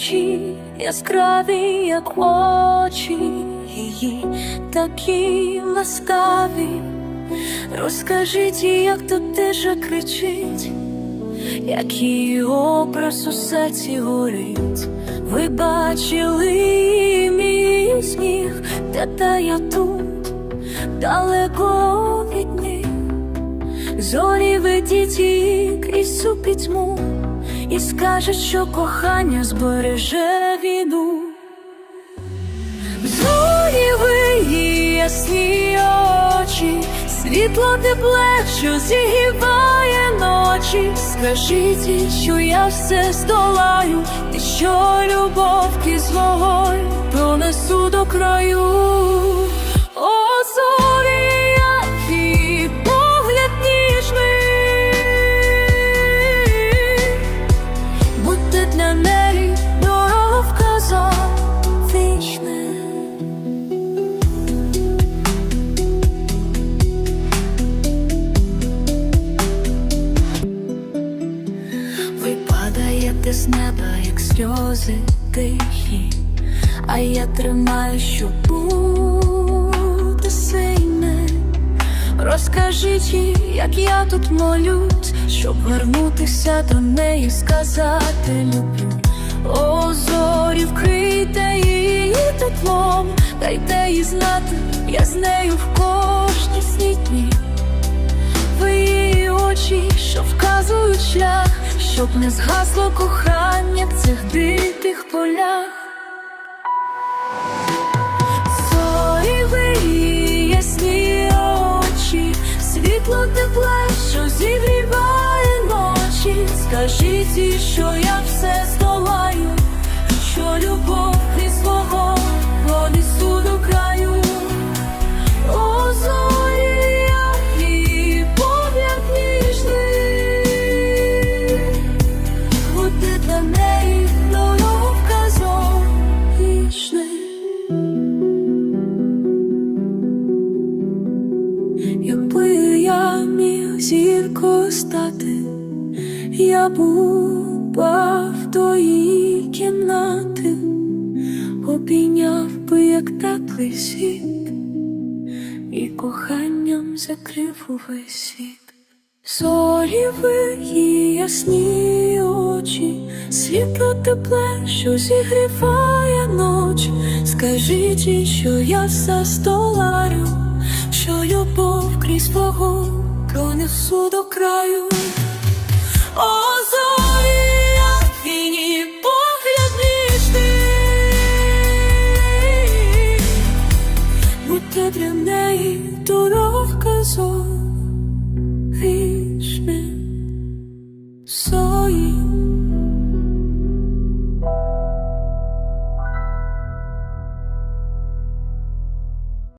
вночі, яскраві, як очі її, такі ласкаві. Розкажіть, їй, як тут тиша кричить, як її образ у серці горить. Ви бачили мій сніг, та та я тут далеко від них. Зорі ведіть її крізь цю пітьму і скаже, що кохання збереже війну. Зорі ви ясні очі, світло тепле, що зігріває ночі. Скажіть, що я все здолаю, і що любов крізь пронесу до краю. Неба, як сльози тихі, а я тримаю, щоб бути сильним. Розкажіть їй, як я тут молюсь, щоб вернутися до неї, сказати люблю. О, зорі, вкрийте її теплом, дайте їй знати, я з нею в кожній світлі. Ви її очі, що вказують шлях, щоб не згасло кохання в цих дитих полях. Зорі ясні очі, світло тепле, що зігріває ночі. Скажіть що я стати, я б упав до її кімнати, обійняв би, як теплий світ, і коханням закрив увесь світ. Зорі її ясні очі, світло тепле, що зігріває ночі. Скажіть їй, що я все здолаю, що любов крізь вогонь пронесу до краю. О, зорі, як війні погляд ніжний, будьте для неї дороговказом